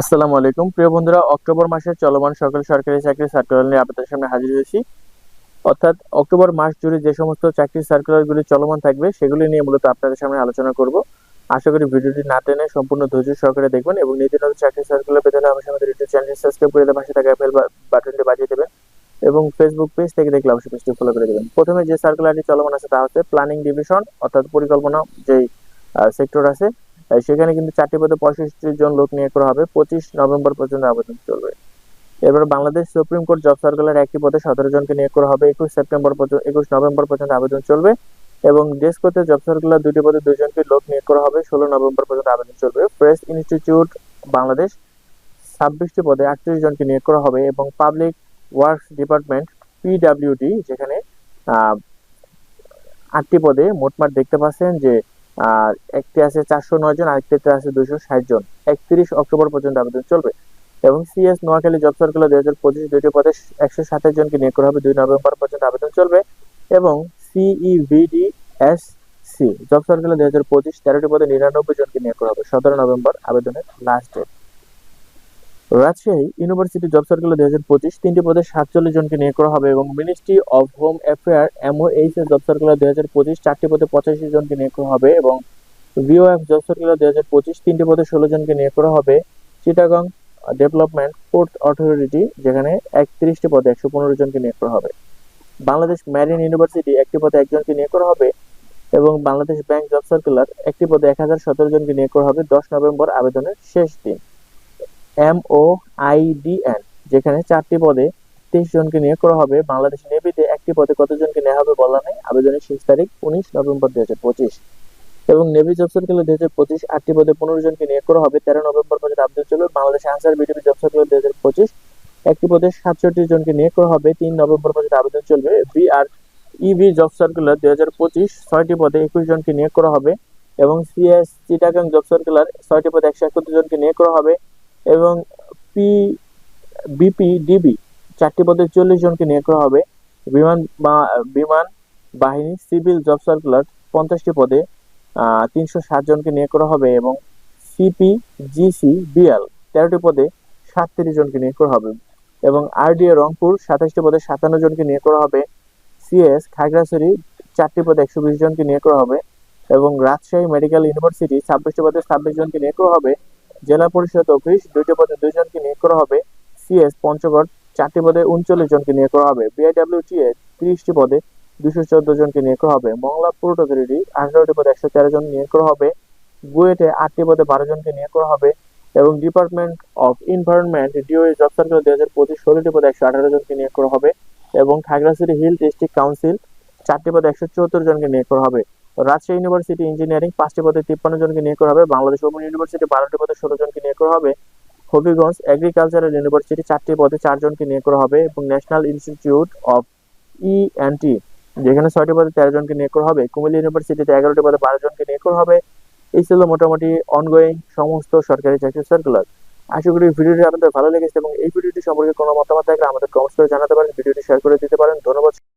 আসসালামু আলাইকুম। প্রিয় বন্ধুরা, অক্টোবর মাসের চলমান সকল সরকারি চাকরি সার্কুলার নিয়ে আপনাদের সামনে হাজির হয়েছি। অর্থাৎ অক্টোবর মাস জুড়ে যে সমস্ত চাকরির সার্কুলারগুলি চলমান থাকবে, সেগুলি নিয়ে মূলত আপনাদের সামনে আলোচনা করব। আশা করি ভিডিওটি না টেনে সম্পূর্ণ ধৈর্য সহকারে দেখবেন এবং নিত্য নতুন চাকরি সার্কুলার পেতে হলে অবশ্যই আমাদের ইউটিউব চ্যানেলটি সাবস্ক্রাইব করে পাশে থাকা বেল বাটনটি বাজিয়ে দেবেন এবং ফেসবুক পেজ থেকে দেখলে অবশ্যই পেজটি ফলো করে দেবেন। প্রথমে যে সার্কুলারটি চলমান আছে তা হচ্ছে প্ল্যানিং ডিভিশন অর্থাৎ পরিকল্পনা যেই সেক্টর আছে সেখানে কিন্তু চারটি পদে পঁয়ষট্টি জন লোক নিয়োগ করা হবে। পঁচিশ নভেম্বর পর্যন্ত আবেদন চলবে। এবার Bangladesh supreme court job circular একটি পদে সতেরো জনকে নিয়োগ করা হবে। একুশ সেপ্টেম্বর পর্যন্ত একুশ নভেম্বর পর্যন্ত আবেদন চলবে এবং ডেস্কোতে জব সার্কুলার দুটি পদে দুজনকে লোক নিয়োগ করা হবে। ষোলো নভেম্বর পর্যন্ত আবেদন চলবে। প্রেস ইনস্টিটিউট বাংলাদেশ ছাব্বিশটি পদে আটত্রিশ জনকে নিয়োগ করা হবে এবং পাবলিক ওয়ার্কস ডিপার্টমেন্ট পিডাব্লিউডি, যেখানে আটটি পদে মোটমাট দেখতে পাচ্ছেন যে আর একটি আছে চারশো নয় জন আরেকটিতে আছে দুশো ষাট জন। একত্রিশ অক্টোবর পর্যন্ত আবেদন চলবে। এবং সিএস নোয়াখালী জব সার্কুলার দুই হাজার পঁচিশ দুইটি পদে একশো সাতাশ জনকে নিয়োগ করা হবে। দুই নভেম্বর পর্যন্ত আবেদন চলবে। এবং CEVD S C job circular দুই হাজার পঁচিশ তেরোটি পদে নিরানব্বই জনকে নিয়োগ করা হবে। সতেরো নভেম্বর আবেদনের last date Rajshahi university job circular দুই হাজার পঁচিশ তিনটি পদে সাতচল্লিশ জনকে নিয়োগ করা হবে এবং ministry of home affair MOH এর জব সার্কুলার দুই হাজার পঁচিশ চারটি পদে পঁচাশি জনকে নিয়োগ করা হবে এবং ভিওএফ জব সার্কুলার দুই হাজার পঁচিশ তিনটি পদে ষোলো জনকে নিয়োগ করা হবে। চিটাগং ডেভেলপমেন্ট পোর্ট অথরিটি যেখানে একত্রিশটি পদে একশো পনেরো জনকে নিয়োগ করা হবে। বাংলাদেশ ম্যারিন ইউনিভার্সিটি একটি পদে একজনকে নিয়োগ করা হবে এবং বাংলাদেশ ব্যাংক জব সার্কুলার একটি পদে এক হাজার সতেরো জনকে নিয়োগ করা হবে দশ নভেম্বর আবেদনের শেষ দিন। এম ও আইডিএন যেখানে চারটি পদে তেইশ জনকে নিয়োগ করা হবে। বাংলাদেশ নেভিতে একটি পদে কতজনকে নেওয়া হবে বলা নেই। আবেদনের শেষ তারিখ উনিশ নভেম্বর দুই হাজার পঁচিশ। এবং নেভি জব সার্কুলার দুই হাজার পঁচিশ আটটি পদে পনেরো জনকে নিয়োগ করা হবে। তেরো নভেম্বর পর্যন্ত আবেদন চলবে। Bangladesh Ansar BDP job circular দুই হাজার পঁচিশ একটি পদে সাতষট্টি জনকে নিয়োগ করা হবে। তিন নভেম্বর পর্যন্ত আবেদন চলবে। B R EV job circular দুই হাজার পঁচিশ ছয়টি পদে একুশ জনকে নিয়োগ করা হবে। এবং সিএস চিটাগাং জব সার্কুলার ছয়টি পদে একশো একাত্তর জনকে নিয়োগ করা হবে। এবং পি বিপি ডিবি চারটি পদে চল্লিশ জনকে নিয়োগ করা হবে। বিমান বিমান বাহিনী, সিভিল জব সার্কুলার পঞ্চাশটি পদে তিনশো ষাট জনকে নিয়োগ করা হবে এবং সিপিজিসি বিএল তেরোটি পদে সাতত্রিশ জনকে নিয়োগ করা হবে এবং আরডিএ রংপুর সাতাশটি পদে সাতান্ন জনকে নিয়োগ করা হবে। সিএস খাগড়াছড়ি চারটি পদে একশো বিশ জনকে নিয়োগ করা হবে এবং রাজশাহী মেডিকেল ইউনিভার্সিটি ছাব্বিশটি পদে ছাব্বিশ জনকে নিয়োগ করা হবে। জেলা পরিষদ অফিস, দুইটি পদে দুইজনকে নিয়োগ করা হবে। সিএস পঞ্চগড়, চারটি পদে উনচল্লিশ জনকে নিয়োগ করা হবে। বিআইডব্লিউটিএ তিরিশটি পদে দুশো চোদ্দ জনকে নিয়োগ করা হবে। মংলা পোর্ট অথরিটি আঠারোটি পদে একশো তেরো জন নিয়োগ করা হবে। বুয়েটে আটটি পদে বারো জনকে নিয়োগ করা হবে এবং department of environment DOA job circular দুই হাজার পঁচিশ ষোলোটি পদে একশো আঠারো জনকে নিয়োগ করা হবে এবং খাগড়াছড়ি হিল ডিস্ট্রিক্ট কাউন্সিল, চারটি পদে একশো চুয়াত্তর জনকে নিয়োগ করা হবে। রাজশাহী ইউনিভার্সিটি ইঞ্জিনিয়ারিং পাঁচটি পদে তিপ্পান্ন জনকে নিয়োগ করা হবে। বাংলাদেশ ওপেন ইউনিভার্সিটি বারোটি পদে ষোলো জনকে নিয়োগ করা হবে। হবিগঞ্জ এগ্রিকালচারাল ইউনিভার্সিটি চারটি পদে চারজনকে নিয়োগ করা হবে এবং ন্যাশনাল ইনস্টিটিউট অফ ইএনটি যেখানে ছয়টি পদে তেরো জনকে নিয়োগ করা হবে। কুমিল্লা ইউনিভার্সিটিতে এগারোটি পদে বারো জনকে নিয়োগ করা হবে। এই ছিল মোটামুটি অনগোয়িং সমস্ত সরকারি চাকরি সার্কুলার আশা করি ভিডিওটি আপনাদের ভালো লেগেছে এবং এই ভিডিওটি সম্পর্কে কোনো মতামত থাকলে আমাদের কমেন্টস করে জানাতে পারেন। ভিডিওটি শেয়ার করে দিতে পারেন। ধন্যবাদ।